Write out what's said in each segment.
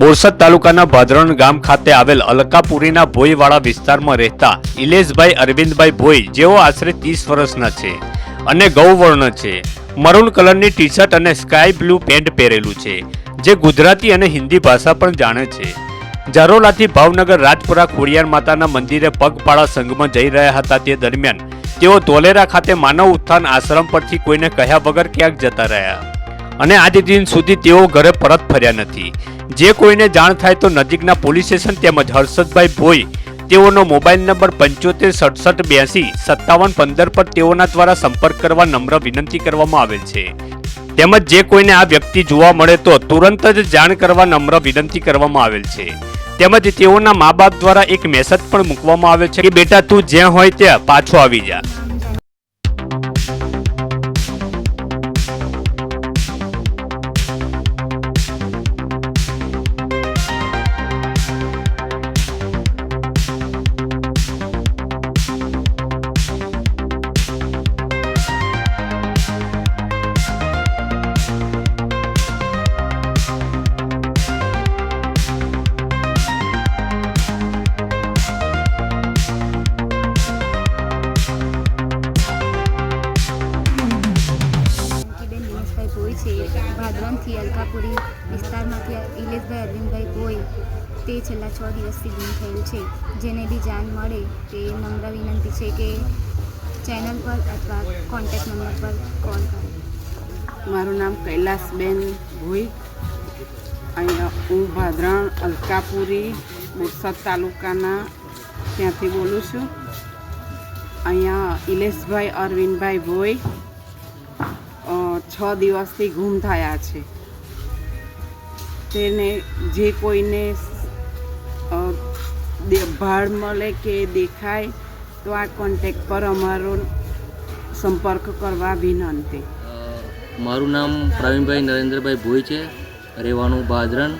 બોરસદ તાલુકાના ભાદરણ ગામ ખાતે આવેલ અલકાપુરીના ભોઈવાળા વિસ્તારમાં રહેતા ઇલેશભાઈ અરવિંદભાઈ ભોઈ, જેઓ આશરે ત્રીસ વર્ષના છે અને ગૌવર્ણ છે. મરૂન કલરની ટી શર્ટ અને સ્કાય બ્લુ પેન્ટ પહેરેલું છે, જે ગુજરાતી અને હિન્દી ભાષા પણ જાણે છે. જારોલાથી ભાવનગર રાજપુરા ખોડિયાર માતાના મંદિરે પગપાળા સંઘમાં જઈ રહ્યા હતા તે દરમિયાન તેઓ ધોલેરા ખાતે માનવ ઉત્થાન આશ્રમ પરથી કોઈને કહ્યા વગર ક્યાંક જતા રહ્યા. અને આજે દિન સુધી તેઓ ઘરે પરત ફર્યા નથી. જે કોઈને જાણ થાય તો નજીકના પોલીસ સ્ટેશન તેમજ હર્ષદભાઈ ભોઈ, તેઓનો મોબાઈલ નંબર પંચોતેર, સડસઠ, બ્યાસી, સત્તાવન, પંદર પર તેઓના દ્વારા સંપર્ક કરવા નમ્ર વિનંતી કરવામાં આવેલ છે. તેમજ જે કોઈને આ વ્યક્તિ જોવા મળે તો તુરંત જ જાણ કરવા નમ્ર વિનંતી કરવામાં આવેલ છે. તેમજ તેઓના મા બાપ દ્વારા એક મેસેજ પણ મૂકવામાં આવેલ છે કે, બેટા, તું જ્યાં હોય ત્યાં પાછો આવી જા. છે. ભાદરણથી અલકાપુરી વિસ્તારમાંથી ઇલેશભાઈ અરવિંદભાઈ કોઈ તે છેલ્લા છ દિવસથી ગુમ થયેલ છે. જેને બી જાણ મળે તે નમ્ર વિનંતી છે કે ચેનલ પર અથવા કોન્ટેક્ટ નંબર પર કોલ કરે. મારું નામ કૈલાસબેન ભોઈ. અહીંયા હું ભાદરણ, અલકાપુરી, બોરસદ તાલુકાના ત્યાંથી બોલું છું. અહીંયા ઇલેશભાઈ અરવિંદભાઈ ભોઈ. છ દિવસથી ગુમ થયા છે. તેને જે કોઈને ભાડ મળે કે દેખાય, તો આ કોન્ટેક્ટ પર અમારો સંપર્ક કરવા વિનંતી. મારું નામ પ્રવીણભાઈ નરેન્દ્રભાઈ ભોઈ છે. રહેવાનું ભાદરન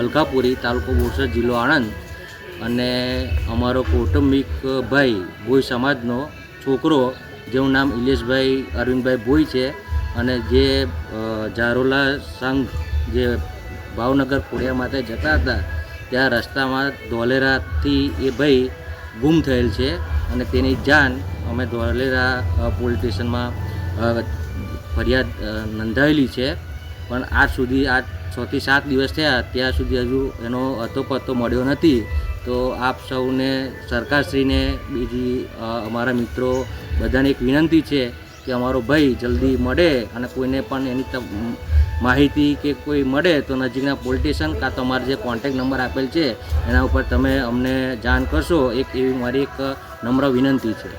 અલકાપુરી, તાલુકો બોરસદ, જિલ્લો આણંદ. અને અમારો કૌટુંબિક ભાઈ ભોઈ સમાજનો છોકરો, જેનું નામ ઇલેશભાઈ અરવિંદભાઈ ભોઈ છે. અને જે ઝારોલા સંઘ જે ભાવનગર ખોડિયા માટે જતા હતા, ત્યાં રસ્તામાં ધોલેરાથી એ ભાઈ ગુમ થયેલ છે અને તેની જાન અમે ધોલેરા પોલીસ સ્ટેશનમાં ફરિયાદ નોંધાયેલી છે. પણ આજ સુધી, આજ છથી સાત દિવસ થયા, ત્યાં સુધી હજુ એનો હતો પત્તો મળ્યો નથી. તો આપ સૌને, સરકારશ્રીને બીજી અમારા મિત્રો બધાને એક વિનંતી છે કે અમારો ભાઈ જલ્દી મળે અને કોઈને પણ એની માહિતી કે કોઈ મળે તો નજીકના પોલિટિશિયન કાં તો અમારો જે કોન્ટેક નંબર આપેલ છે, એના ઉપર તમે અમને જાણ કરશો. એક એવી મારી એક નમ્ર વિનંતી છે.